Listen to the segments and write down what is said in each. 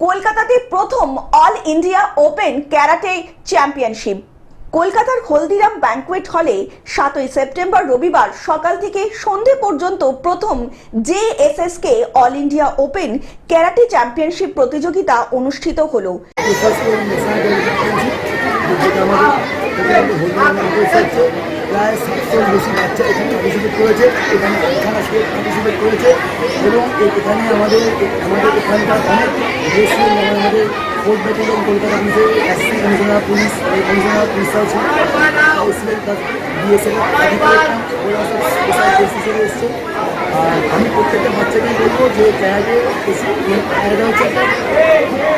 কলকাতাতে প্রথম all India open karate championship. কলকাতার হলদিরাম ব্যাংকুয়েট হলে সাতই সেপ্টেম্বর রবিবার সকাল থেকে সন্ধে পর্যন্ত প্রথম জেএসএসকে all India open karate championship প্রতিযোগিতা অনুষ্ঠিত হলো। প্রায় বাচ্চা এখানে পার্টিসিপেট করেছে এখানে এখানে পার্টিসিপেট করেছে এবং এখানে আমাদের আমাদের এখানকার অনেক দেশীয় মানে আমাদের ফোর্ট ব্যাটালিয়ন কলকাতা পুলিশে পুলিশ এসএসএল বিএসএল আমি প্রত্যেকটা বাচ্চাকে বলব যে ক্যারাটে ক্যারাটে হচ্ছে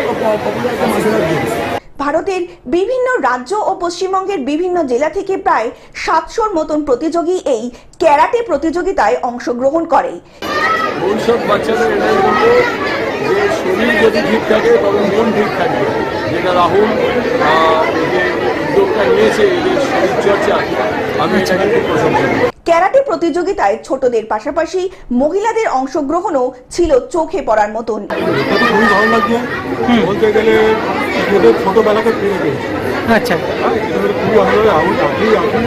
একটা পপুলার একটা মার্শাল আর্ট গেমস ভারতের বিভিন্ন রাজ্য ও পশ্চিমবঙ্গের বিভিন্ন জেলা থেকে প্রায় সাতশোর মতন প্রতিযোগী এই ক্যারাটে প্রতিযোগিতায় অংশগ্রহণ করে। ভবিষ্যৎ বাচ্চাদের এটাই বলব যে শরীর যদি ঠিক থাকে তবে মন ঠিক থাকবে যেটা রাহুল যে উদ্যোগটা নিয়েছে এদের শরীরচর্চা আমি এটাকে খুব প্রশংসা করি। ক্যারাটে প্রতিযোগিতায় ছোটদের পাশাপাশি মহিলাদের অংশগ্রহণও ছিল চোখে পড়ার মতন। খুবই ভালো লাগছে বলতে গেলে এদের ছোটোবেলাকে ফিরে পেয়েছে আচ্ছা। হ্যাঁ খুবই লাগে রাহুল আপনি আপনি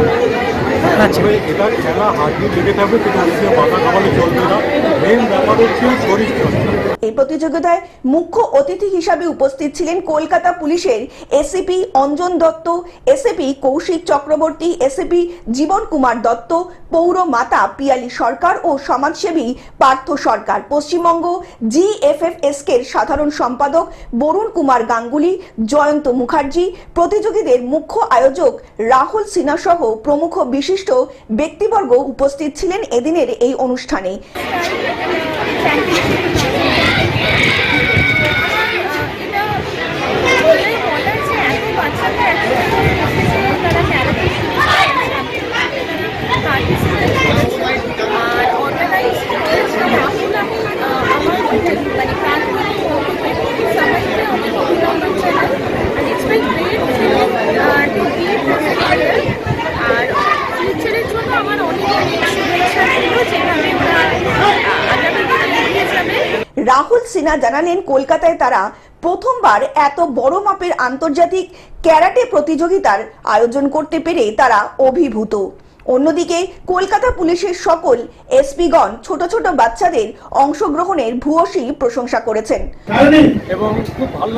আচ্ছা। এটা খেলা হাত দিয়ে লেগে থাকবে কিন্তু মাথা খাবালে চলবে না। মেন ব্যাপার হচ্ছে শরীর চর্চা। প্রতিযোগিতায় মুখ্য অতিথি হিসাবে উপস্থিত ছিলেন কলকাতা পুলিশের ACP Anjan Dutta ACP Kaushik Chakraborty ACP Jiban Kumar Dutta, পৌর মাতা পিয়ালি সরকার ও সমাজসেবী পার্থ সরকার। পশ্চিমবঙ্গ জিএফএফএসকের সাধারণ সম্পাদক বরুণ কুমার গাঙ্গুলি, জয়ন্ত মুখার্জি, প্রতিযোগীদের মুখ্য আয়োজক রাহুল সিনহা সহ প্রমুখ বিশিষ্ট ব্যক্তিবর্গ উপস্থিত ছিলেন এদিনের এই অনুষ্ঠানে এটা বলেই বলার যে এত বাচ্চারা এত তারা ক্যারাটে পার্টিসিপেট করছে আর অর্গানাইজ করেছে রাহুল আমি আহ, আমার মানে প্রাক্তন সবাইকে অনেক অভিনন্দন জানাই আর it's my great to be Rahul Sinha জানালেন, কলকাতায় তারা প্রথমবার এত বড় মাপের আন্তর্জাতিক ক্যারাটে প্রতিযোগিতার আয়োজন করতে পেরে তারা অভিভূত। অন্যদিকে কলকাতা পুলিশের সকল এসপিগণ ছোট ছোট বাচ্চাদের অংশগ্রহণের ভূয়সী প্রশংসা করেছেন। এবং খুব ভালো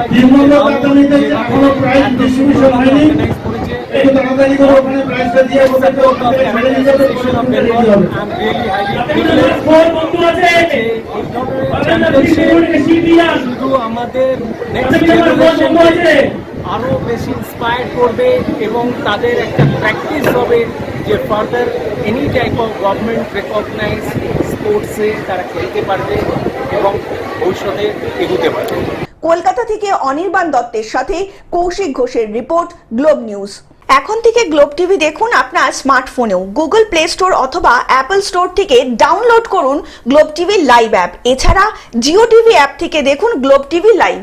শুধু আমাদের আছে। আরও বেশি ইন্সপায়ার করবে এবং তাদের একটা প্র্যাকটিস হবে। যে further any type of government recognize স্পোর্টসে তারা খেলতে পারবে এবং ভবিষ্যতে এগোতে পারবে। কলকাতা থেকে অনির্বাণ দত্তের সাথে কৌশিক ঘোষের রিপোর্ট, গ্লোব নিউজ। এখন থেকে গ্লোব টিভি দেখুন আপনার স্মার্টফোনেও। গুগল প্লে স্টোর অথবা অ্যাপল স্টোর থেকে ডাউনলোড করুন গ্লোব টিভি লাইভ অ্যাপ। এছাড়া জিও টিভি অ্যাপ থেকে দেখুন গ্লোব টিভি লাইভ।